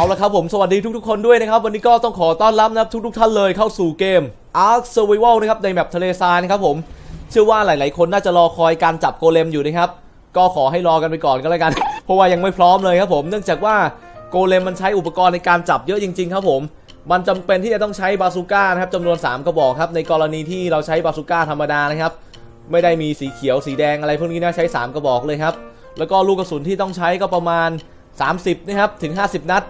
เอาละครับผมสวัสดีทุกๆคนด้วยนะครับ วันนี้ก็ต้องขอต้อนรับนะครับทุกๆท่านเลยเข้าสู่เกม Ark Survival นะครับในแมปทะเลทรายนะครับผมเชื่อว่าหลายๆ คนน่าจะรอคอยการจับโกเลมอยู่นะครับ ก็ขอให้รอกันไปก่อนก็แล้วกัน เพราะว่ายังไม่พร้อมเลยครับผม เนื่องจากว่าโกเลมมันใช้อุปกรณ์ในการจับเยอะจริง ๆ ครับผม มันจำเป็นที่จะต้องใช้บาซูก้านะครับจำนวน 3 กระบอกครับในกรณีที่เราใช้บาซูก้าธรรมดานะครับไม่ได้มีสีเขียวสีแดงอะไรพวกนี้นะใช้ 3 กระบอกเลยครับแล้วก็ลูกกระสุนที่ต้องใช้ก็ประมาณ 30นะครับถึง 50 นัด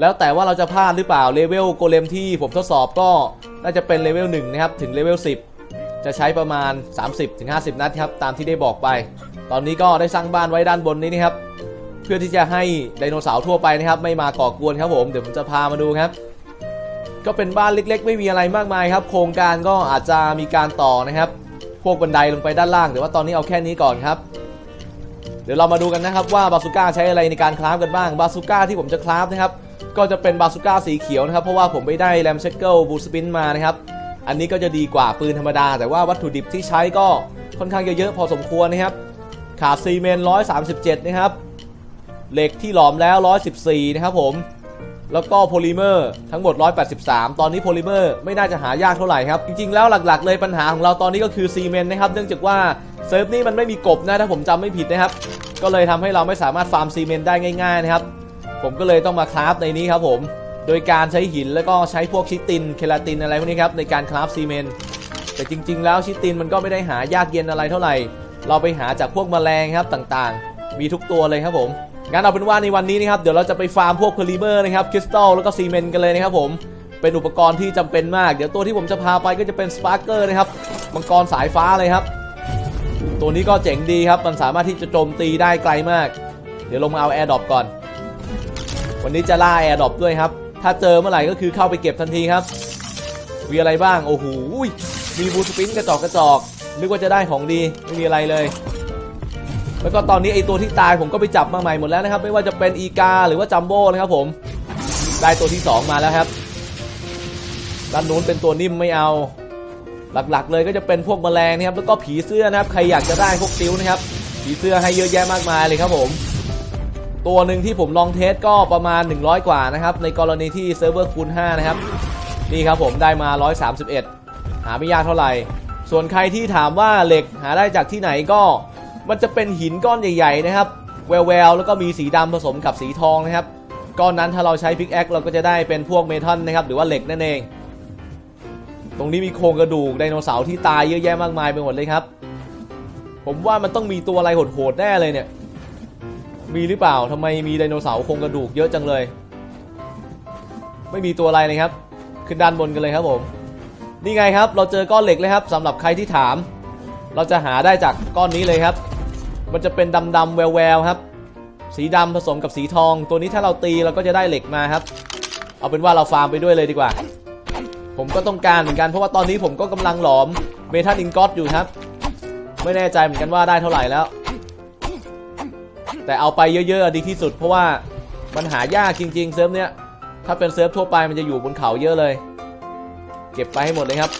แล้วแต่ว่าเราจะพลาดหรือเปล่าเลเวลโกเลมที่ผมทดสอบก็น่าจะเป็นเลเวล1นะครับถึงเลเวล10 จะใช้ประมาณ 30-50ถึง50 นัดครับตามที่ได้บอกไป ตอนนี้ก็ได้สร้างบ้านไว้ด้านบนนี้นะครับเพื่อที่จะให้ไดโนเสาร์ทั่วไปนะครับ ไม่มาก่อกวนครับผมเดี๋ยวผมจะพามาดูครับ ก็เป็นบ้านเล็ก ๆ ไม่มีอะไรมากมายครับ โครงการก็อาจจะมีการต่อนะครับ พวกบันไดลงไปด้านล่างแต่ว่าตอนนี้เอาแค่นี้ก่อนครับ เดี๋ยวเรามาดูกันนะครับว่าบาซูก้าใช้อะไรในการคราฟกันบ้างบาซูก้าที่ผมจะคราฟนะครับ ก็จะเป็นบาซูก้าสีเขียวนะครับ เพราะว่าผมไปได้แรมเชคเกิลบูสปินมานะครับ อันนี้ก็จะดีกว่าปืนธรรมดา แต่ว่าวัตถุดิบที่ใช้ก็ค่อนข้างจะเยอะพอสมควรนะครับ ขาดซีเมนต์137นะครับ เหล็กที่หลอมแล้ว114นะครับผม แล้วก็โพลิเมอร์ทั้งหมด 183 ตอนนี้โพลิเมอร์ไม่น่าจะหายากเท่าไหร่ครับ จริงๆ แล้วหลักๆ เลยปัญหาของเราตอนนี้ก็คือซีเมนต์นะครับ เนื่องจากว่าเซิร์ฟนี้มันไม่มีกบนะถ้าผมจำไม่ผิดนะครับ ก็เลยทำให้เราไม่สามารถฟาร์มซีเมนต์ได้ง่าย ๆ นะครับ ผมก็เลยต้องมาคราฟในนี้ครับผม โดยการใช้หินแล้วก็ใช้พวกชิติน เคลาตินอะไรพวกนี้ครับในการคราฟซีเมนต์แต่จริง ๆ แล้วชิตินมันก็ไม่ได้หายากเย็นอะไรเท่าไหร่ เราไปหาจากพวกแมลงครับต่างๆ มีทุกตัวเลยครับผมงั้นเอาเป็นว่าในวันนี้นะครับเดี๋ยวเราจะไปฟาร์มพวกโพลิเมอร์นะครับคริสตัลแล้วก็ซีเมนต์กันเลยนะครับผมเป็นอุปกรณ์ที่จำเป็นมาก เดี๋ยวตัวที่ผมจะพาไปก็จะเป็นสปาร์เกอร์นะครับมังกรสายฟ้าเลยครับ ตัวนี้ก็เจ๋งดีครับ มันสามารถที่จะโจมตีได้ไกลมาก เดี๋ยวลงมาเอาแอร์ดรอปก่อน วันนี้จะล่าแอร์ดรอปด้วยครับ ถ้าเจอเมื่อไหร่ก็คือเข้าไปเก็บทันทีครับ มีอะไรบ้าง โอ้โห มีบูสปินกระจอกกระจอก นึกว่าจะได้ของดี ไม่มีอะไรเลย แล้วก็ตอนนี้ไอตัวที่ตายผมก็ไปจับมาใหม่หมดแล้วนะครับ ไม่ว่าจะเป็นอีกาหรือว่าจัมโบ้นะครับผม ได้ตัวที่ 2 มาแล้วครับ ด้านนู้นเป็นตัวนิ่มไม่เอา หลักๆ เลยก็จะเป็นพวกแมลงนะครับ แล้วก็ผีเสื้อนะครับ ใครอยากจะได้พวกติ้วนะครับ ผีเสื้อให้เยอะแยะมากมายเลยครับผม ตัวหนึ่งที่ผมลองเทสก็ประมาณ 100 กว่านะครับ ในกรณีที่เซิร์ฟเวอร์คูณ5นะครับ นี่ครับผมได้มา 131 หาไม่ยากเท่าไหร่ ส่วนใครที่ถามว่าเหล็กหาได้จากที่ไหนก็ มันจะเป็นหินก้อนใหญ่ ๆ นะครับ แววๆ แล้วก็มีสีดำผสมกับสีทองนะครับ ก้อนนั้นถ้าเราใช้พิกแอคเราก็จะได้เป็นพวกเมทัลนะครับ หรือว่าเหล็กนั่นเอง ตรงนี้มีโครงกระดูกไดโนเสาร์ที่ตายเยอะแยะมากมายไปหมดเลยครับ ผมว่ามันต้องมีตัวอะไรโหดๆแน่เลยเนี่ย มีหรือเปล่าทำไมมีไดโนเสาร์โครงกระดูกเยอะจังเลย ไม่มีตัวอะไรเลยครับ ขึ้นด้านบนกันเลยครับผม นี่ไงครับ เราเจอก้อนเหล็กเลยครับสำหรับใครที่ถาม เราจะหาได้จากก้อนนี้เลยครับ มันจะเป็นดำๆแววๆครับ สีดำผสมกับสีทอง ตัวนี้ถ้าเราตีเราก็จะได้เหล็กมาครับ เอาเป็นว่าเราฟาร์มไปด้วยเลยดีกว่า ผมก็ต้องการเหมือนกันเพราะว่าตอนนี้ผมก็กำลังหลอมเมทัลอินกอตอยู่ครับ ไม่แน่ใจเหมือนกันว่าได้เท่าไหร่แล้ว แต่เอาไปเยอะๆดีที่สุด เพราะว่ามันหายากจริง ๆ เซิร์ฟเนี้ยถ้าเป็นเซิร์ฟทั่วไปมันจะอยู่บนเขาเยอะเลย เก็บไปให้หมดเลยครับ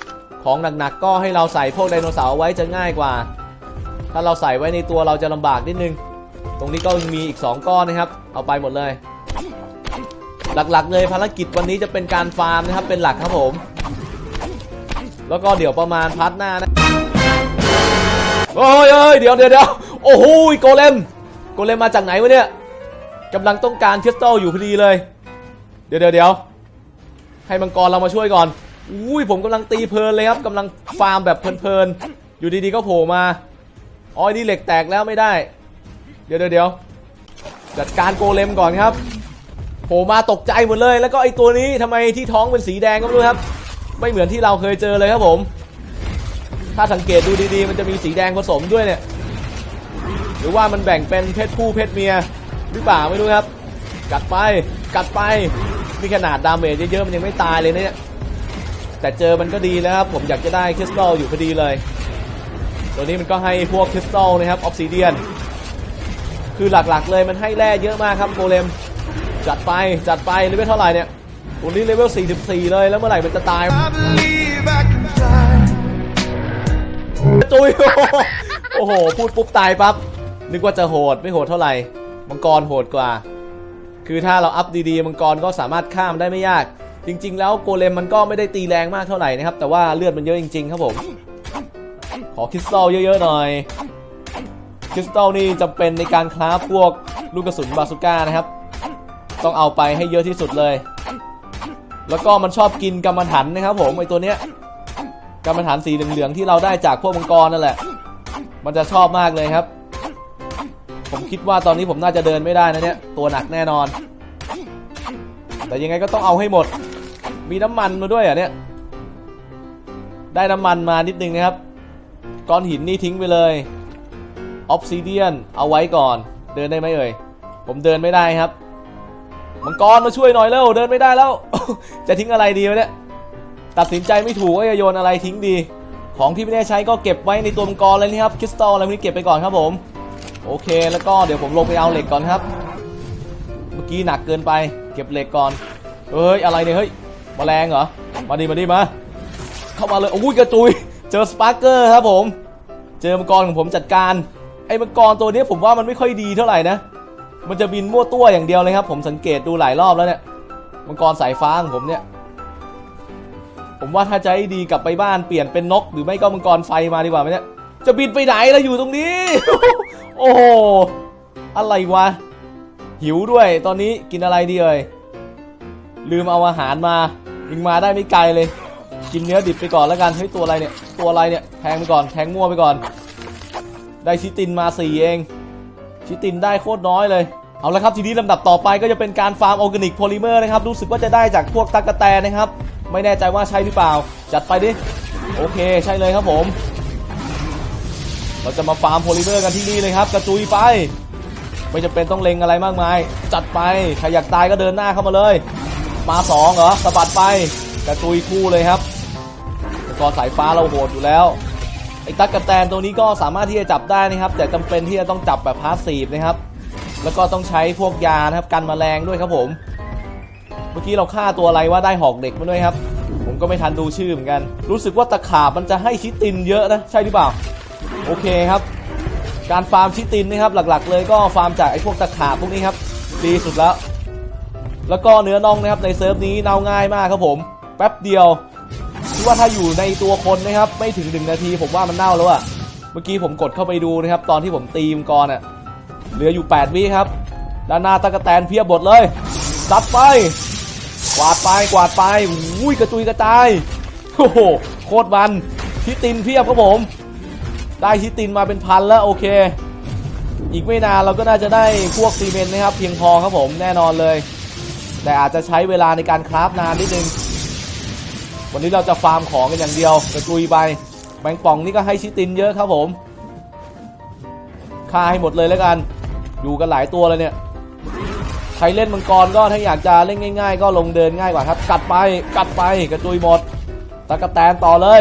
ของหนักๆก็ให้เราใส่พวกไดโนเสาร์ไว้จะง่ายกว่า ถ้าเราใส่ไว้ในตัวเราจะลำบากนิดนึง ตรงนี้ก็มีอีก 2 ก้อนนะครับ เอาไปหมดเลย หลักๆเลยภารกิจวันนี้จะเป็นการฟาร์มนะครับเป็นหลักครับผม แล้วก็เดี๋ยวประมาณพัดหน้านะโอ้ยเอ้ยเดี๋ยวเดี๋ยวเดี๋ยวโอ้โหโกเลม โกเลมมาจากไหนวะเนี่ยกำลังต้องการคริสตัลอยู่พอดีเลย เดี๋ยวเดี๋ยวให้มังกรเรามาช่วยก่อน อุ้ยผมกำลังตีเพลินเลยครับกำลังฟาร์มแบบเพลินๆ อยู่ดีๆก็โผล่มาอ๋อยนี่เหล็กแตกแล้วไม่ได้ เดี๋ยวเดี๋ยวจัดการโกเลมก่อนครับโผล่มาตกใจหมดเลย แล้วก็ไอตัวนี้ทำไมที่ท้องเป็นสีแดงก็ไม่รู้ครับ ไม่เหมือนที่เราเคยเจอเลยครับผม ถ้าสังเกตดูดีๆ มันจะมีสีแดงผสมด้วยเนี่ย หรือว่ามันแบ่งเป็นเพศผู้เพศเมียหรือเปล่าไม่รู้ครับ กัดไปกัดไปนี่ขนาดดาเมจเยอะๆมันยังไม่ตายเลยเนี่ยแต่เจอมันก็ดีแล้วครับผมอยากจะได้คริสตัลอยู่พอดีเลย ตัวนี้มันก็ให้พวกคริสตัลนะครับออฟซิเดียนคือหลักๆเลยมันให้แร่เยอะมากครับโกเลมจัดไปจัดไปเลเวลเท่าไหร่เนี่ยตัวนี้เลเวล 44 เลยแล้วเมื่อไหร่มันจะตาย I believe I can fly. จุยโอ้โหพูดปุ๊บตายปั๊บ นึกว่าจะโหดไม่โหดเท่าไหร่ มังกรโหดกว่า คือถ้าเราอัพดีๆ มังกรก็สามารถข้ามได้ไม่ยาก จริง ๆ แล้วโกเลมมันก็ไม่ได้ตีแรงมากเท่าไหร่นะครับ แต่ว่าเลือดมันเยอะจริง ๆ ครับผม ขอคริสตัลเยอะๆหน่อย คริสตัลนี่จำเป็นในการคราฟพวกลูกกระสุนบาซูก้านะครับ ต้องเอาไปให้เยอะที่สุดเลย แล้วก็มันชอบกินกรรมฐานนะครับ ผมไอตัวเนี้ยกรรมฐานสีเหลืองๆที่เราได้จากพวกมังกรนั่นแหละ มันจะชอบมากเลยครับ ผมคิดว่าตอนนี้ผมน่าจะเดินไม่ได้นะเนี่ย ตัวหนักแน่นอน แต่ยังไงก็ต้องเอาให้หมด มีน้ำมันมาด้วยอะเนี่ย ได้น้ำมันมานิดนึงนะครับ ก้อนหินนี่ทิ้งไปเลยออฟซิเดียนเอาไว้ก่อน เดินได้ไหมเอ่ย ผมเดินไม่ได้ครับ มังกรมาช่วยหน่อยเร็ว เดินไม่ได้แล้ว จะทิ้งอะไรดีวะเนี่ย ตัดสินใจไม่ถูกว่าจะโยนอะไรทิ้งดี ของที่ไม่ได้ใช้ก็เก็บไว้ในตัวมังกรเลยนี่ครับ คริสตัลอะไรพวกนี้เก็บไปก่อนครับผม โอเคแล้วก็เดี๋ยวผมลงไปเอาเหล็กก่อนครับ เมื่อกี้หนักเกินไป เก็บเหล็กก่อนเฮ้ยอะไรเนี่ยเฮ้ยแมลงเหรอมาดิมาดิมาเข้ามาเลยโอ้ยกระจุยเจอสปาร์เกอร์ครับผม เจอมังกรของผมจัดการไอ้มังกรตัวนี้ผมว่ามันไม่ค่อยดีเท่าไหร่นะ มันจะบินมั่วตัวอย่างเดียวเลยครับ ผมสังเกตดูหลายรอบแล้วเนี่ยมังกรสายฟ้าของผมเนี่ยผมว่าถ้าจะให้ดีกลับไปบ้านเปลี่ยนเป็นนก หรือไม่ก็มังกรไฟมาดีกว่าไหมเนี่ยจะบินไปไหนแล้วอยู่ตรงนี้ โอ้โหอะไรวะ หิวด้วย ตอนนี้กินอะไรดีเอ่ย ลืมเอาอาหารมายิงมาได้ไม่ไกลเลย กินเนื้อดิบไปก่อนแล้วกัน เฮ้ย ตัวอะไรเนี่ย ตัวอะไรเนี่ย แทงไปก่อน แทงมั่วไปก่อน ได้ชิตินมาสี่เอง ชิตินได้โคตรน้อยเลย เอาละครับทีนี้ลำดับต่อไปก็จะเป็นการฟาร์มออร์แกนิกโพลิเมอร์นะครับ รู้สึกว่าจะได้จากพวกตะกะแตนนะครับ ไม่แน่ใจว่าใช่หรือเปล่า จัดไปดิ โอเค ใช่เลยครับผม เราจะมาฟาร์มโพลิเมอร์กันที่นี่เลยครับ กระจุยไป ไม่จำเป็นต้องเล็งอะไรมากมาย จัดไปใครอยากตายก็เดินหน้าเข้ามาเลย มาสองเหรอสะบัดไปกระจุยคู่เลยครับมังกรสายฟ้าเราโหดอยู่แล้วไอ้ตั๊กกะแตนตัวนี้ก็สามารถที่จะจับได้นะครับ แต่จำเป็นที่จะต้องจับแบบพาสซีฟนะครับ แล้วก็ต้องใช้พวกยานะครับกันแมลงด้วยครับผม เมื่อกี้เราฆ่าตัวอะไรว่าได้หอกเด็กมาด้วยครับ ผมก็ไม่ทันดูชื่อเหมือนกัน รู้สึกว่าตะขาบมันจะให้ชิตินเยอะนะ ใช่หรือเปล่า โอเคครับ การฟาร์มชิตินนะครับหลักๆ เลยก็ฟาร์มจากไอ้พวกตะขาบพวกนี้ครับดีสุดแล้ว แล้วก็เนื้อน่องนะครับในเซิร์ฟนี้เน่าง่ายมากครับผมแป๊บเดียวคิดว่าถ้าอยู่ในตัวคนนะครับ ไม่ถึงหนึ่งนาทีผมว่ามันเน่าแล้วอะเมื่อกี้ผมกดเข้าไปดูนะครับ ตอนที่ผมตีมกรอะเหลืออยู่ 8 วิครับ ด้านหน้าตะกะแตนเพียบบทเลยซัดไป กวาดไปกวาดไปอุ้ยกระจุยกระจายโอ้โหโคตรมันชิตินเพียบครับผม ได้ชิตินมาเป็นพันแล้วโอเค อีกไม่นานเราก็น่าจะได้พวกซีเมนต์นะครับ เพียงพอครับผมแน่นอนเลย แต่อาจจะใช้เวลาในการคราฟนานนิดนึง วันนี้เราจะฟาร์มของกันอย่างเดียวกระจุยไปแมงป่องนี่ก็ให้ชิตินเยอะครับผมฆ่าให้หมดเลยแล้วกัน อยู่กันหลายตัวเลยเนี่ยใครเล่นมังกรก็ถ้าอยากจะเล่นง่าย ๆ ก็ลงเดินง่ายกว่าครับ กัดไปกัดไปกระจุยหมดตะกะแตนต่อเลย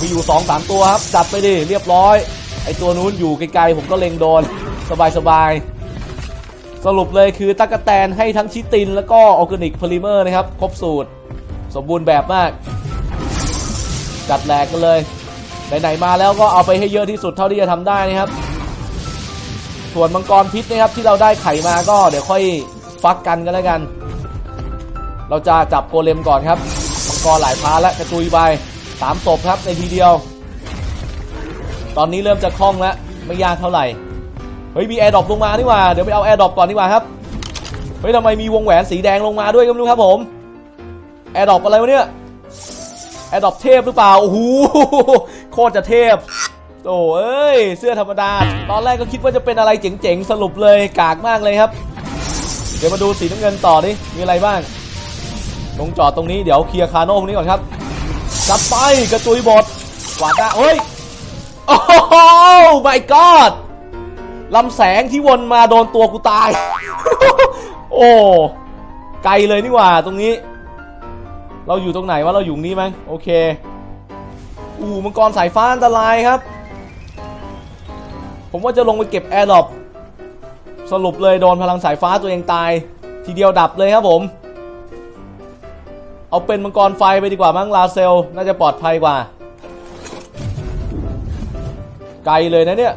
มีอยู่2อสามตัวครับ จัดไปดิ เรียบร้อย ไอตัวนู้นอยู่ไกลๆ ผมก็เล็งโดน สบายๆสรุปเลยคือตะกะแตนให้ทั้งชิติน แล้วก็ออร์แกนิกพลิเมอร์นะครับ ครบสูตร สมบูรณ์แบบมาก จัดแหลกกันเลย ไหนๆมาแล้วก็เอาไปให้เยอะที่สุดเท่าที่จะทำได้นะครับ ส่วนมังกรพิษนะครับที่เราได้ไข่มาก็เดี๋ยวค่อยฟักกันกันแล้วกัน เราจะจับโกเลมก่อนครับ มังกรหลายพาแล้วกระจุยไป สามศพครับในทีเดียว ตอนนี้เริ่มจะคล่องแล้วไม่ยากเท่าไหร่ เฮ้ยมีแอร์ดรอปลงมานี่ว่า เดี๋ยวไปเอาแอร์ดรอปก่อนดีกว่าครับ เฮ้ยทำไมมีวงแหวนสีแดงลงมาด้วยก็ไม่รู้ครับผม แอร์ดรอปอะไรวะเนี่ยแอร์ดรอปเทพหรือเปล่า โอ้โห โคตรจะเทพโอ้เอ้ย เสื้อธรรมดา ตอนแรกก็คิดว่าจะเป็นอะไรเจ๋งๆ สรุปเลยกากมากเลยครับ เดี๋ยวมาดูสีน้ำเงินต่อดิ มีอะไรบ้างลงจอดตรงนี้เดี๋ยวเคลียร์คาโน่พวกนี้ก่อนครับ จับไปกระจุยบทกวาดได้เฮ้ย โอ้โห my god ลำแสงที่วนมาโดนตัวกูตาย โอ้ ไกลเลยนี่หว่าตรงนี้ เราอยู่ตรงไหนวะ เราอยู่นี้มั้งโอเค อูมังกรสายฟ้าอันตรายครับ ผมว่าจะลงไปเก็บแอร์ดรอปสรุปเลยโดนพลังสายฟ้าตัวเองตาย ทีเดียวดับเลยครับผม เอาเป็นมังกรไฟไปดีกว่ามั้งลาเซล น่าจะปลอดภัยกว่า ไกลเลยนะเนี่ย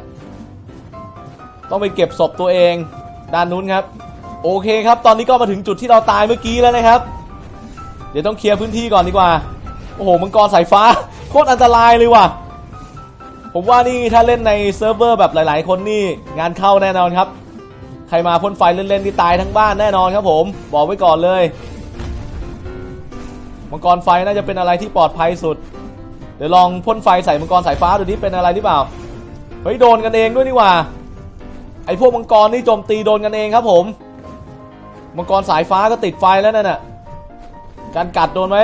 ต้องไปเก็บศพตัวเองด้านนู้นครับ โอเคครับ ตอนนี้ก็มาถึงจุดที่เราตายเมื่อกี้แล้วนะครับ เดี๋ยวต้องเคลียร์พื้นที่ก่อนดีกว่า โอ้โหมังกรสายฟ้าโคตรอันตรายเลยว่ะ ผมว่านี่ถ้าเล่นในเซิร์ฟเวอร์แบบหลาย ๆ คนนี่งานเข้าแน่นอนครับ ใครมาพ่นไฟเล่นๆนี่ตายทั้งบ้านแน่นอนครับผม บอกไว้ก่อนเลย มังกรไฟน่าจะเป็นอะไรที่ปลอดภัยสุด เดี๋ยวลองพ่นไฟใส่มังกรสายฟ้าดูนี่เป็นอะไรหรือเปล่า เฮ้ยโดนกันเองด้วยนี่หว่า ไอพวกมังกรนี่โจมตีโดนกันเองครับผม มังกรสายฟ้าก็ติดไฟแล้วนั่นน่ะ การกัดโดนไหม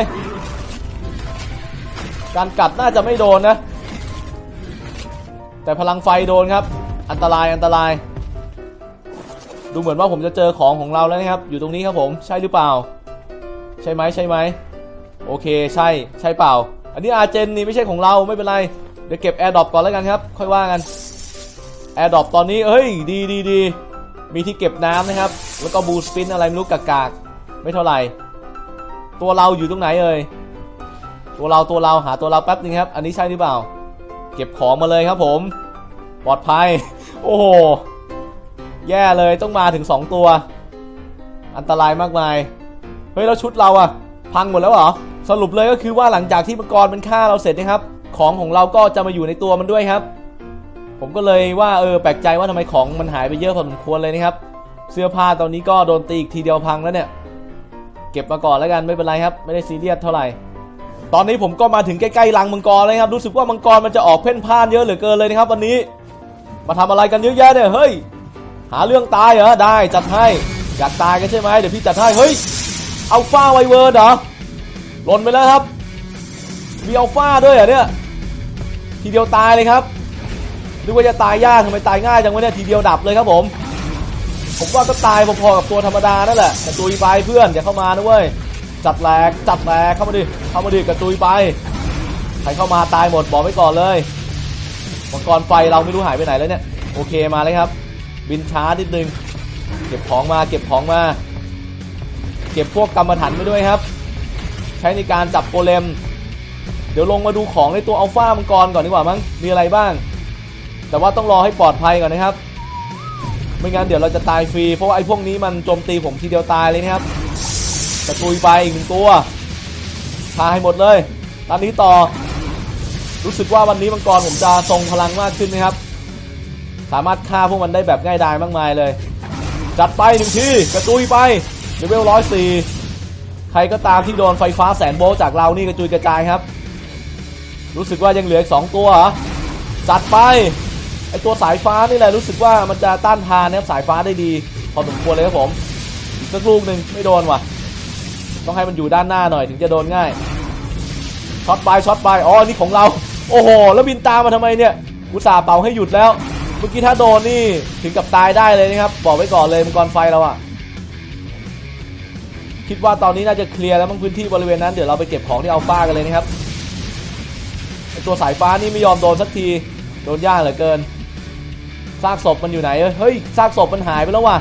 การกัดน่าจะไม่โดนนะ แต่พลังไฟโดนครับ อันตรายอันตราย ดูเหมือนว่าผมจะเจอของของเราแล้วนะครับ อยู่ตรงนี้ครับผม ใช่หรือเปล่า ใช่ไหมใช่ไหม โอเคใช่ใช่เปล่า อันนี้อาเจนนี่ไม่ใช่ของเราไม่เป็นไร เดี๋ยวเก็บแอร์ดรอปก่อนแล้วกันครับ ค่อยว่ากันแอร์ดรอปตอนนี้เฮ้ยดีดีดีมีที่เก็บน้ำนะครับ แล้วก็บูสปินอะไรไม่รู้กากๆ ไม่เท่าไหร่ ตัวเราอยู่ตรงไหนเอ่ยตัวเราตัวเราหาตัวเราแป๊บนึงครับ อันนี้ใช่หรือเปล่า เก็บของมาเลยครับผม ปลอดภัย โอ้โห แย่เลยต้องมาถึง 2 ตัว อันตรายมากมาย เฮ้ย แล้วชุดเราอะพังหมดแล้วเหรอ สรุปเลยก็คือว่าหลังจากที่มังกรมันฆ่าเราเสร็จนะครับ ของของเราก็จะมาอยู่ในตัวมันด้วยครับ ผมก็เลยว่าเออแปลกใจว่าทำไมของมันหายไปเยอะพอสมควรเลยนะครับ เสื้อผ้าตอนนี้ก็โดนตีอีกทีเดียวพังแล้วเนี่ย เก็บมาก่อนแล้วกันไม่เป็นไรครับ ไม่ได้ซีเรียสเท่าไหร่ ตอนนี้ผมก็มาถึงใกล้ๆรังมังกรเลยครับรู้สึกว่ามังกรมันจะออกเพ่นพ่านเยอะเหลือเกินเลยนะครับ วันนี้ มาทำอะไรกันเยอะแยะเนี่ยเฮ้ย หาเรื่องตายเหรอได้จัดให้อยากตายกันใช่ไหมเดี๋ยวพี่จัดให้เฮ้ยเอัลฟาไวเวิร์ดเหรอ หล่นไปแล้วครับมีอัลฟาด้วยเหรอเนี่ยทีเดียวตายเลยครับนึกว่าจะตายยากทำไมตายง่ายจังวะเนี่ยทีเดียวดับเลยครับผม ผมว่าก็ตายพอๆกับตัวธรรมดานั่นแหละกระตุยไปเพื่อนอย่าเข้ามานะเว้ยจัดแหลกจัดแหลกเข้ามาดิเข้ามาดิกระตุยไปใครเข้ามาตายหมดบอกไว้ก่อนเลยมังกรไฟเราไม่รู้หายไปไหนแล้วเนี่ยโอเคมาเลยครับ บินช้านิดนึง เก็บของมาเก็บของมา เก็บพวกกรรมฐานไปด้วยครับ ใช้ในการจับโกเลม เดี๋ยวลงมาดูของในตัวอัลฟามังกรก่อนดีกว่ามั้งมีอะไรบ้าง แต่ว่าต้องรอให้ปลอดภัยก่อนนะครับ ไม่งั้นเดี๋ยวเราจะตายฟรี เพราะว่าไอ้พวกนี้มันโจมตีผมทีเดียวตายเลยนะครับกระตุยไปอีกหนึ่งตัวพาให้หมดเลยตอนนี้ต่อ รู้สึกว่าวันนี้มังกรผมจะทรงพลังมากขึ้นนะครับ สามารถฆ่าพวกมันได้แบบง่ายดายมากมายเลย จัดไปหนึ่งทีกระตุยไปเลเวลร้อยสี่ ครก็ตามที่โดนไฟฟ้าแสนโวลต์จากเรานี่กระจุยกระจายครับ รู้สึกว่ายังเหลืออีกสองตัวเหรอจัดไปไอตัวสายฟ้านี่แหละรู้สึกว่ามันจะต้านทานนะครับสายฟ้าได้ดีพอสมควรเลยครับผมอีกสักลูกหนึ่งไม่โดนว่ะ ต้องให้มันอยู่ด้านหน้าหน่อยถึงจะโดนง่ายช็อตไปช็อตไปอ๋อนี่ของเรา โอ้โห แล้วบินตามมาทำไมเนี่ยอุตส่าห์เป่าให้หยุดแล้ว เมื่อกี้ถ้าโดนนี่ถึงกับตายได้เลยนะครับ บอกไว้ก่อนเลยมังกรไฟเราอะ คิดว่าตอนนี้น่าจะเคลียร์แล้วมั้งพื้นที่บริเวณนั้นเดี๋ยวเราไปเก็บของที่อัลฟากันเลยนะครับตัวสายฟ้านี่ไม่ยอมโดนสักทีโดนยากเหลือเกินซากศพมันอยู่ไหนเอ้ยเฮ้ยซากศพมันหายไปแล้วว่ะ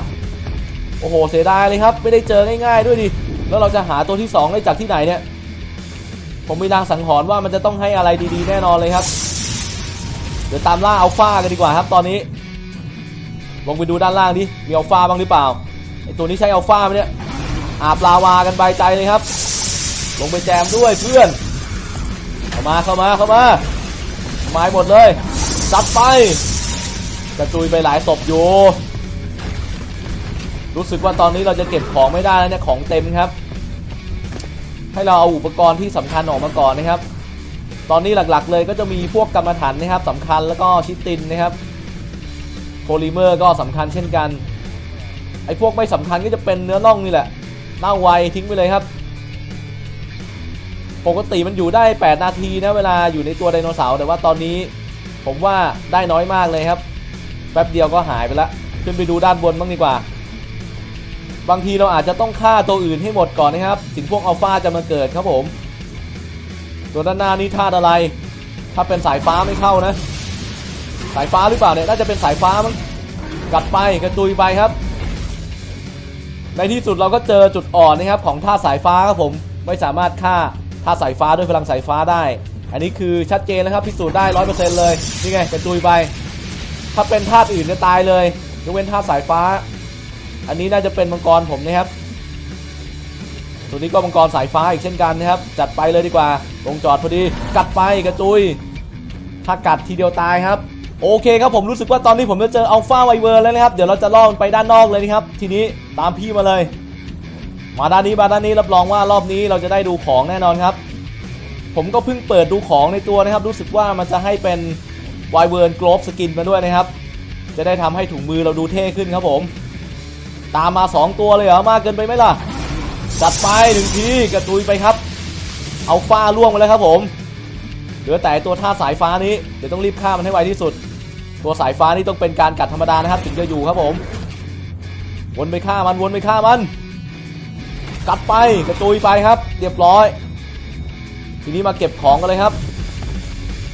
โอ้โหเสียดายเลยครับ ไม่ได้เจอง่ายๆด้วยดิแล้วเราจะหาตัวที่ 2 ได้จากที่ไหนเนี่ย ผมมีรางสังหรณ์ว่ามันจะต้องให้อะไรดีๆ แน่นอนเลยครับเดี๋ยวตามล่าอัลฟากันดีกว่าครับตอนนี้ ลงไปดูด้านล่างดิมีอัลฟาบ้างหรือเปล่าไอตัวนี้ใช้อัลฟาไหมเนี่ย อาบลาวากันใบใจเลยครับ ลงไปแจมด้วยเพื่อน เข้ามาเข้ามาเข้ามาไม้หมดเลยซัดไปกระจุยไปหลายศพอยู่รู้สึกว่าตอนนี้เราจะเก็บของไม่ได้แล้วเนี่ยของเต็มครับ ให้เราเอาอุปกรณ์ที่สำคัญออกมาก่อนนะครับ ตอนนี้หลักๆเลยก็จะมีพวกกรรมฐานนะครับสำคัญแล้วก็ชิตินนะครับโพลิเมอร์ก็สำคัญเช่นกันไอ้พวกไม่สำคัญก็จะเป็นเนื้อน่องนี่แหละ เน่าไวทิ้งไปเลยครับ ปกติมันอยู่ได้ 8 นาทีนะเวลาอยู่ในตัวไดโนเสาร์แต่ว่าตอนนี้ผมว่าได้น้อยมากเลยครับ แป๊บเดียวก็หายไปละขึ้นไปดูด้านบนบ้างดีกว่า บางทีเราอาจจะต้องฆ่าตัวอื่นให้หมดก่อนนะครับถึงพวกอัลฟาจะมาเกิดครับผม ตัวด้านหน้านี้ธาตุอะไร ถ้าเป็นสายฟ้าไม่เข้านะ สายฟ้าหรือเปล่าเนี่ยน่าจะเป็นสายฟ้ามั้งกัดไปกระตุยไปครับ ในที่สุดเราก็เจอจุดอ่อนนะครับของท่าสายฟ้าครับผมไม่สามารถฆ่าท่าสายฟ้าด้วยพลังสายฟ้าได้ อันนี้คือชัดเจนนะครับพิสูจน์ได้ร้อยเปอร์เซ็นต์เลยนี่ไงกระจุยไป ถ้าเป็นธาอื่นจะตายเลยยกเว้นธาสายฟ้า อันนี้น่าจะเป็นมังกรผมนะครับตัวนี้ก็มังกรสายฟ้าอีกเช่นกันนะครับ จัดไปเลยดีกว่าลงจอดพอดีกัดไปกระจุย ถ้ากัดทีเดียวตายครับ โอเคครับผมรู้สึกว่าตอนนี้ผมจะเจออัลฟาไวเวอร์แล้วนะครับ เดี๋ยวเราจะล่อมันไปด้านนอกเลยนะครับ ทีนี้ตามพี่มาเลย มาด้านนี้มาด้านนี้รับรองว่ารอบนี้เราจะได้ดูของแน่นอนครับ ผมก็เพิ่งเปิดดูของในตัวนะครับ รู้สึกว่ามันจะให้เป็นไวเวิร์นกรอบสกินมาด้วยนะครับ จะได้ทำให้ถุงมือเราดูเท่ขึ้นครับผม ตามมา 2 ตัวเลยเหรอมากเกินไปไหมล่ะจัดไปหนึ่งทีกระตุยไปครับเอาฟ้าล่วงไปแล้วครับผม เหลือแต่ตัวท่าสายฟ้านี้เดี๋ยวต้องรีบฆ่ามันให้ไวที่สุด ตัวสายฟ้านี่ต้องเป็นการกัดธรรมดานะครับถึงจะอยู่ครับผม วนไปฆ่ามันวนไปฆ่ามัน กัดไปกระตุยไปครับ เรียบร้อย ทีนี้มาเก็บของกันเลยครับ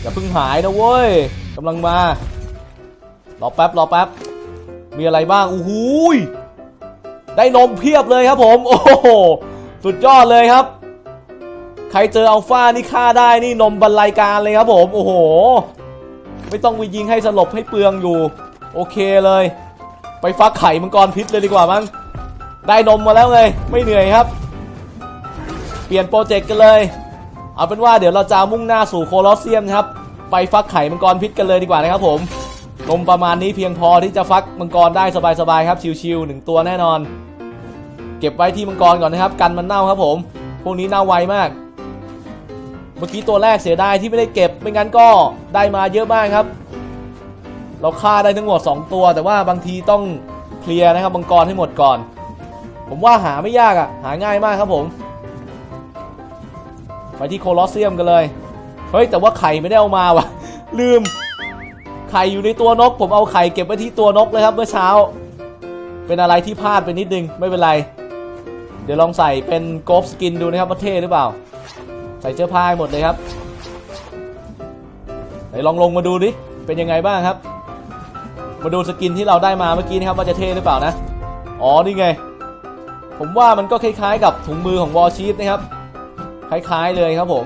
อย่าเพิ่งหายนะเว้ยกำลังมารอแป๊บรอแป๊บมีอะไรบ้างอู้หูยได้นมเพียบเลยครับผม โอ้โหสุดยอดเลยครับ ใครเจออัลฟานี่ฆ่าได้นี่นมบรรลัยการเลยครับผมโอ้โห ไม่ต้องไปยิงให้สลบให้เปลืองอยู่ โอเคเลย ไปฟักไข่มังกรพิษเลยดีกว่ามั้งได้นมมาแล้วเลยไม่เหนื่อยครับ เปลี่ยนโปรเจกต์กันเลย เอาเป็นว่าเดี๋ยวเราจะมุ่งหน้าสู่โคลอสเซียมนะครับ ไปฟักไข่มังกรพิษกันเลยดีกว่านะครับผมนมประมาณนี้เพียงพอที่จะฟักมังกรได้สบายๆครับชิวๆหนึ่งตัวแน่นอน เก็บไว้ที่มังกรก่อนนะครับ กันมันเน่าครับผม พวกนี้เน่าไวมาก เมื่อกี้ตัวแรกเสียดายที่ไม่ได้เก็บ ไม่งั้นก็ได้มาเยอะมากครับ เราฆ่าได้ทั้งหมด 2 ตัว แต่ว่าบางทีต้องเคลียร์นะครับมังกรให้หมดก่อน ผมว่าหาไม่ยากอะ่ะ หาง่ายมากครับผม ไปที่โคลอสเซียมกันเลย เฮ้ย แต่ว่าไข่ไม่ได้เอามาว่ะ ลืม ไข่อยู่ในตัวนก ผมเอาไข่เก็บไว้ที่ตัวนกเลยครับเมื่อเช้า เป็นอะไรที่พลาดไปนิดนึงไม่เป็นไร เดี๋ยวลองใส่เป็นโกฟสกินดูนะครับว่าเท่หรือเปล่า ใส่เสื้อผ้าหหมดเลยครับไหนลองลงมาดูดิ เป็นยังไงบ้างครับ มาดูสกินที่เราได้มาเมื่อกี้นะครับว่าจะเท่หรือเปล่านะ อ๋อนี่ไง ผมว่ามันก็คล้ายๆ กับถุงมือของวอลชีฟนะครับ คล้ายๆเลยครับผม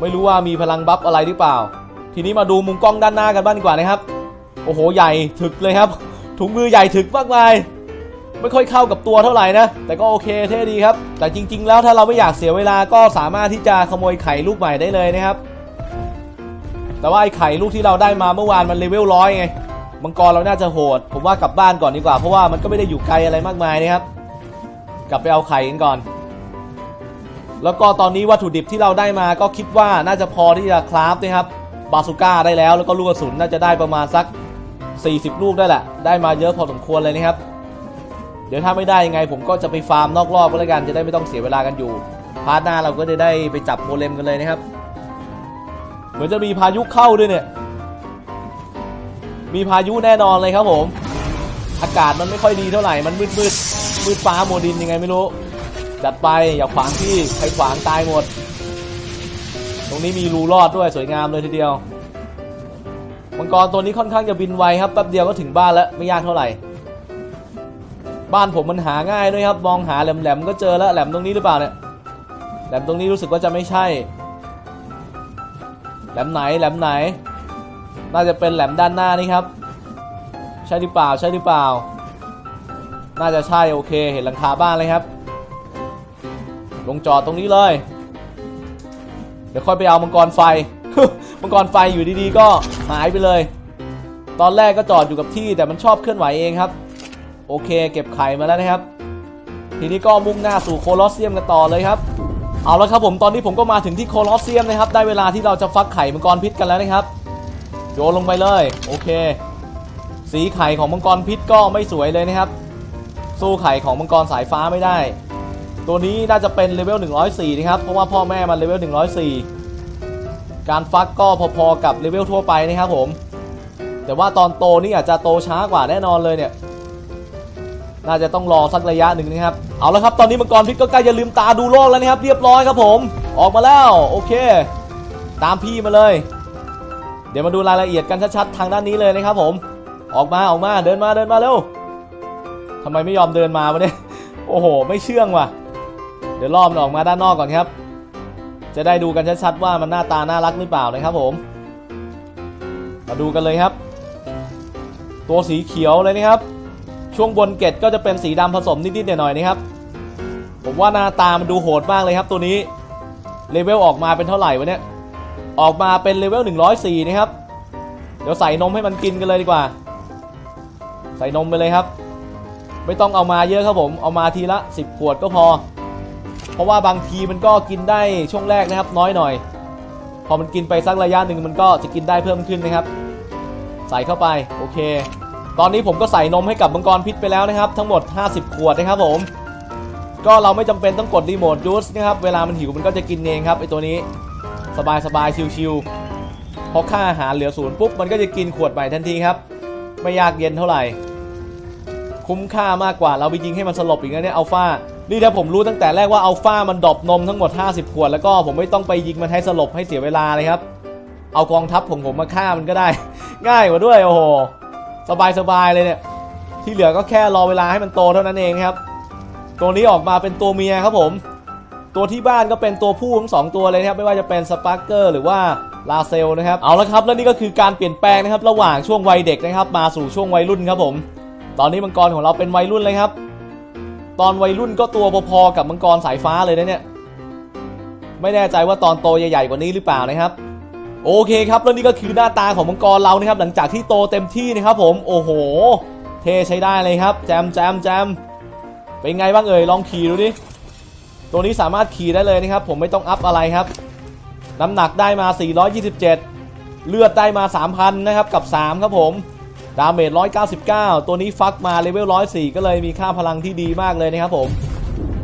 ไม่รู้ว่ามีพลังบัฟอะไรหรือเปล่า ทีนี้มาดูมุมกล้องด้านหน้ากันบ้างดีกว่านะครับ โอ้โหใหญ่ถึกเลยครับ ถุงมือใหญ่ถึกมากมาย ไม่ค่อยเข้ากับตัวเท่าไหร่นะ แต่ก็โอเคเท่ดีครับ แต่จริง ๆ แล้วถ้าเราไม่อยากเสียเวลาก็สามารถที่จะขโมยไข่ลูกใหม่ได้เลยนะครับ แต่ว่าไอ้ไข่ลูกที่เราได้มาเมื่อวานมันเลเวลร้อยไงมังกรเราน่าจะโหด ผมว่ากลับบ้านก่อนดีกว่าเพราะว่ามันก็ไม่ได้อยู่ไกลอะไรมากมายนะครับ กลับไปเอาไข่กันก่อน แล้วก็ตอนนี้วัตถุดิบที่เราได้มาก็คิดว่าน่าจะพอที่จะคราฟนะครับบาซูก้าได้แล้วแล้วก็ลูกกระสุนน่าจะได้ประมาณสัก 40 ลูกได้แหละ ได้มาเยอะพอสมควรเลยนะครับ เดี๋ยวถ้าไม่ได้ยังไง ผมก็จะไปฟาร์มนอกรอบก็แล้วกันจะได้ไม่ต้องเสียเวลากันอยู่ พาร์ทหน้าเราก็จะได้ไปจับโกเลมกันเลยนะครับ เหมือนจะมีพายุเข้าด้วยเนี่ย มีพายุแน่นอนเลยครับผม อากาศมันไม่ค่อยดีเท่าไหร่มันมืดมืดมืดฟ้าโมดินยังไงไม่รู้จัดไปอย่าขวางที่ใครขวางตายหมด ตรงนี้มีรูรอดด้วยสวยงามเลยทีเดียวมังกรตัวนี้ค่อนข้างจะบินไวครับแป๊บเดียวก็ถึงบ้านแล้วไม่ยากเท่าไหร่ บ้านผมมันหาง่ายด้วยครับ มองหาแหลมๆก็เจอแล้วแหลมตรงนี้หรือเปล่าเนี่ยแหลมตรงนี้รู้สึกว่าจะไม่ใช่ แหลมไหนแหลมไหน น่าจะเป็นแหลมด้านหน้านี่ครับ ใช่หรือเปล่าใช่หรือเปล่า น่าจะใช่โอเค เห็นหลังคาบ้านเลยครับ ลงจอดตรงนี้เลย เดี๋ยวค่อยไปเอามังกรไฟ มังกรไฟอยู่ดีๆ ก็หายไปเลย ตอนแรกก็จอดอยู่กับที่แต่มันชอบเคลื่อนไหวเองครับ โอเค เก็บไข่มาแล้วนะครับ ทีนี้ก็มุ่งหน้าสู่โคลอสเซียมกันต่อเลยครับ เอาละครับผมตอนนี้ผมก็มาถึงที่โคลอสเซียมนะครับ ได้เวลาที่เราจะฟักไข่มังกรพิษกันแล้วนะครับ โยนลงไปเลย โอเค สีไข่ของมังกรพิษก็ไม่สวยเลยนะครับ สู้ไข่ของมังกรสายฟ้าไม่ได้ ตัวนี้น่าจะเป็นเลเวล104นะครับ เพราะว่าพ่อแม่มันเลเวล104 การฟักก็พอๆกับเลเวลทั่วไปนะครับผม แต่ว่าตอนโตนี่อาจจะโตช้ากว่าแน่นอนเลยเนี่ย น่าจะต้องรอสักระยะหนึ่งนะครับ เอาละครับ ตอนนี้มังกรพิษก็ใกล้จะลืมตาดูโลกแล้วนะครับ เรียบร้อยครับผม ออกมาแล้ว โอเค ตามพี่มาเลย เดี๋ยวมาดูรายละเอียดกันชัดๆทางด้านนี้เลยนะครับผม ออกมาออกมาเดินมาเดินมาเร็วทำไมไม่ยอมเดินมาวะเนี่ย โอ้โห ไม่เชื่องว่ะ เดี๋ยวล่อมันออกมาด้านนอกก่อนครับ จะได้ดูกันชัดๆว่ามันหน้าตาน่ารักหรือเปล่านะครับผม มาดูกันเลยครับ ตัวสีเขียวเลยนะครับ ช่วงบนเกตก็จะเป็นสีดำผสมนิดๆหน่อยๆนะครับ ผมว่าหน้าตามันดูโหดมากเลยครับ ตัวนี้เลเวลออกมาเป็นเท่าไหร่วะเนี่ยออกมาเป็นเลเวล104นะครับ เดี๋ยวใส่นมให้มันกินกันเลยดีกว่า ใส่นมไปเลยครับ ไม่ต้องเอามาเยอะครับผม เอามาทีละ 10 ขวดก็พอ เพราะว่าบางทีมันก็กินได้ช่วงแรกนะครับ น้อยหน่อย พอมันกินไปสักระยะหนึ่งมันก็จะกินได้เพิ่มขึ้นนะครับ ใส่เข้าไปโอเค ตอนนี้ผมก็ใส่นมให้กับมังกรพิษไปแล้วนะครับ ทั้งหมด 50 ขวดนะครับผม ก็เราไม่จำเป็นต้องกดรีโมทยูสนะครับ เวลามันหิวมันก็จะกินเองครับไอตัวนี้สบายสบายชิวๆพอค่าอาหารเหลือศูนย์ปุ๊บมันก็จะกินขวดใหม่ทันทีครับ ไม่ยากเย็นเท่าไหร่ คุ้มค่ามากกว่าเราไปยิงให้มันสลบอีกนะเนี่ยอัลฟานี่ถ้าผมรู้ตั้งแต่แรกว่าอัลฟามันดรอปนมทั้งหมด 50 ขวด แล้วก็ผมไม่ต้องไปยิงมันให้สลบให้เสียเวลาเลยครับ เอากองทัพของผมมาฆ่ามันก็ได้ ง่ายกว่าด้วยโอ้โห สบายสบายเลยเนี่ย ที่เหลือก็แค่รอเวลาให้มันโตเท่านั้นเองครับ ตัวนี้ออกมาเป็นตัวเมียครับผม ตัวที่บ้านก็เป็นตัวผู้ทั้งสองตัวเลยนะครับ ไม่ว่าจะเป็นสปาร์เกอร์หรือว่าลาเซลนะครับ เอาละครับ แล้วนี่ก็คือการเปลี่ยนแปลงนะครับ ระหว่างช่วงวัยเด็กนะครับ มาสู่ช่วงวัยรุ่นครับผม ตอนนี้มังกรของเราเป็นวัยรุ่นเลยครับ ตอนวัยรุ่นก็ตัวพอๆกับมังกรสายฟ้าเลยนะเนี่ย ไม่แน่ใจว่าตอนโตใหญ่ๆกว่านี้หรือเปล่านะครับ โอเคครับแล้วนี่ก็คือหน้าตาของมังกรเรานะครับหลังจากที่โตเต็มที่นะครับผมโอ้โห เทใช้ได้เลยครับ แจมแจมแจมเป็นไงบ้างเอ่ยลองขี่ดูดิตัวนี้สามารถขี่ได้เลยนะครับ ผมไม่ต้องอัพอะไรครับ น้ำหนักได้มา 427 เลือดได้มา 3,000 นะครับ กับ 3 ครับผม ดาเมจ 199 ตัวนี้ฟักมาเลเวล 104 ก็เลยมีค่าพลังที่ดีมากเลยนะครับผม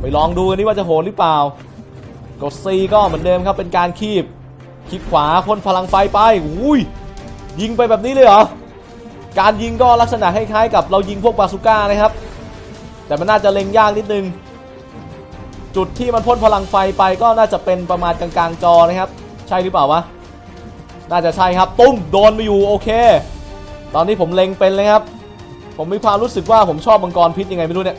ไปลองดูกันนี่ว่าจะโหดหรือเปล่า กด C ก็เหมือนเดิมครับเป็นการคีบ คลิกขวาพ่นพลังไฟไปอุ้ยยิงไปแบบนี้เลยเหรอ การยิงก็ลักษณะคล้ายๆกับเรายิงพวกบาซูก้านะครับ แต่มันน่าจะเล็งยากนิดนึง จุดที่มันพ่นพลังไฟไปก็น่าจะเป็นประมาณกลางๆจอนะครับ ใช่หรือเปล่าวะ น่าจะใช่ครับ ตุ้มโดนไปอยู่โอเค ตอนนี้ผมเล็งเป็นเลยครับ ผมมีความรู้สึกว่าผมชอบมังกรพิษยังไงไม่รู้เนี่ย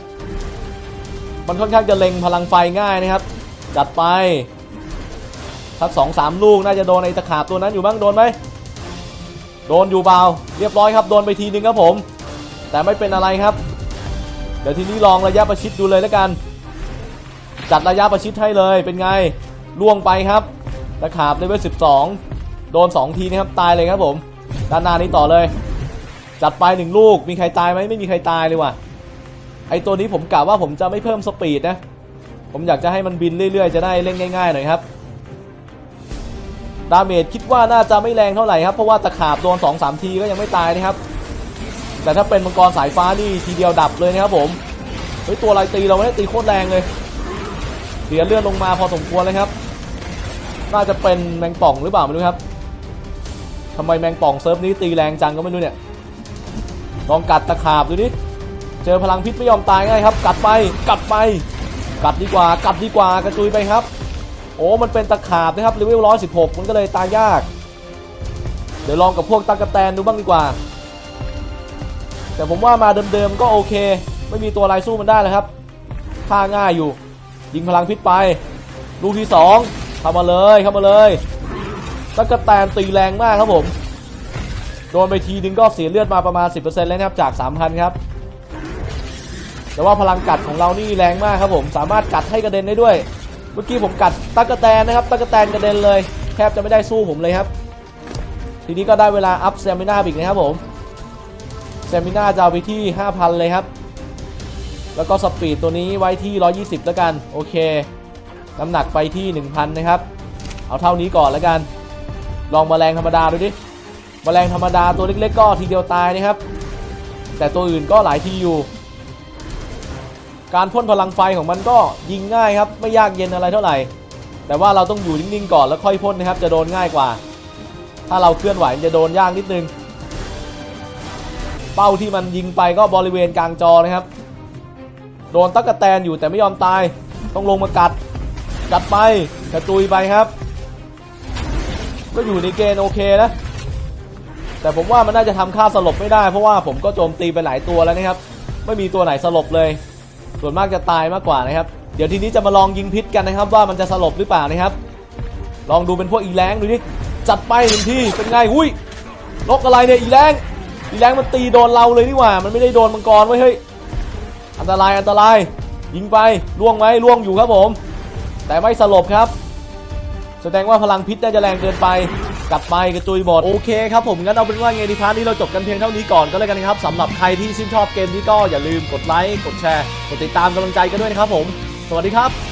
มันค่อนข้างจะเล็งพลังไฟง่ายนะครับ จัดไป ทักสองสามลูกน่าจะโดนไอ้ตะขาบตัวนั้นอยู่บ้างโดนไหมโดนอยู่เบาเรียบร้อยครับโดนไปทีนึงครับผม แต่ไม่เป็นอะไรครับ เดี๋ยวทีนี้ลองระยะประชิดดูเลยแล้วกัน จัดระยะประชิดให้เลยเป็นไงล่วงไปครับตะขาบเลเวล12 โดน 2 ทีนะครับตายเลยครับผม ด้านหน้านี้ต่อเลย จัดไปหนึ่งลูกมีใครตายไหมไม่มีใครตายเลยว่ะไอตัวนี้ผมกะว่าผมจะไม่เพิ่มสปีดนะ ผมอยากจะให้มันบินเรื่อยๆ จะได้เล่นง่ายๆหน่อยครับ ดาเมจคิดว่าน่าจะไม่แรงเท่าไหร่ครับ เพราะว่าตะขาบโดน2-3ทีก็ยังไม่ตายนะครับ แต่ถ้าเป็นมังกรสายฟ้านี่ทีเดียวดับเลยนะครับผม เฮ้ยตัวอะไรตีเราไม่ได้ตีโคตรแรงเลย เสียเลือดลงมาพอสมควรเลยครับ น่าจะเป็นแมงป่องหรือเปล่าไม่รู้ครับทำไมแมงป่องเซิร์ฟนี้ตีแรงจังก็ไม่รู้เนี่ย ลองกัดตะขาบดูดิดเจอพลังพิษไม่ยอมตายง่ายครับ กัดไป กัดไป กัดดีกว่า กัดดีกว่ากระจุยไปครับ โอ้ มันเป็นตะขาบนะครับเลเวลร้อยสิบหกมันก็เลยตายยาก เดี๋ยวลองกับพวกตะกะแตนดูบ้างดีกว่า แต่ผมว่ามาเดิมๆก็โอเค ไม่มีตัวอะไรสู้มันได้เลยครับฆ่าง่ายอยู่ ยิงพลังพิษไป ลูกที่สองเข้ามาเลยเข้ามาเลยตะกะแตนตีแรงมากครับผม โดนไปทีนึงก็เสียเลือดมาประมาณ 10%เลยนะครับจาก 3,000 ครับแต่ว่าพลังกัดของเรานี่แรงมากครับผม สามารถกัดให้กระเด็นได้ด้วย เมื่อกี้ผมกัดตะกะแตนนะครับตะกะแตนกระเด็นเลย แทบจะไม่ได้สู้ผมเลยครับ ทีนี้ก็ได้เวลาอัพเซมินาอีกนะครับผมเซมินาจะเอาไปที่ 5,000 เลยครับ แล้วก็สปีดตัวนี้ไว้ที่ 120 แล้วกัน โอเค น้ำหนักไปที่ 1,000 นะครับ เอาเท่านี้ก่อนแล้วกัน ลองแมลงธรรมดาดูดิแมลงธรรมดาตัวเล็กๆก็ทีเดียวตายนะครับ แต่ตัวอื่นก็หลายทีอยู่ การพ่นพลังไฟของมันก็ยิงง่ายครับไม่ยากเย็นอะไรเท่าไหร่ แต่ว่าเราต้องอยู่นิ่งๆก่อนแล้วค่อยพ่นนะครับ จะโดนง่ายกว่า ถ้าเราเคลื่อนไหวจะโดนยากนิดนึง เป้าที่มันยิงไปก็บริเวณกลางจอนะครับ โดนตั๊กแตนอยู่แต่ไม่ยอมตาย ต้องลงมากัด กัดไปกระจุยไปครับ ก็อยู่ในเกณฑ์โอเคนะแต่ผมว่ามันน่าจะทำค่าสลบไม่ได้เพราะว่าผมก็โจมตีไปหลายตัวแล้วนะครับ ไม่มีตัวไหนสลบเลย ส่วนมากจะตายมากกว่านะครับ เดี๋ยวทีนี้จะมาลองยิงพิษกันนะครับ ว่ามันจะสลบหรือเปล่านะครับ ลองดูเป็นพวกอีแรงดูดิจัดไปหนึ่งที่เป็นไงหุ้ยนกอะไรเนี่ยอีแรงอีแรงมันตีโดนเราเลยนี่หว่า มันไม่ได้โดนมังกรไว้เฮ้ยอันตรายอันตราย ยิงไปล่วงไหมล่วงอยู่ครับผม แต่ไม่สลบครับ แสดงว่าพลังพิษน่าจะแรงเกินไป กลับไปกระจุยหมดโอเคครับผมงั้นเอาเป็นว่าเงดีพาร์ทนี้เราจบกันเพียงเท่านี้ก่อนก็แล้วกันครับสำหรับใครที่ชื่นชอบเกมนี้ก็อย่าลืมกดไลค์กดแชร์กดติดตามกำลังใจกันด้วยนะครับผม สวัสดีครับ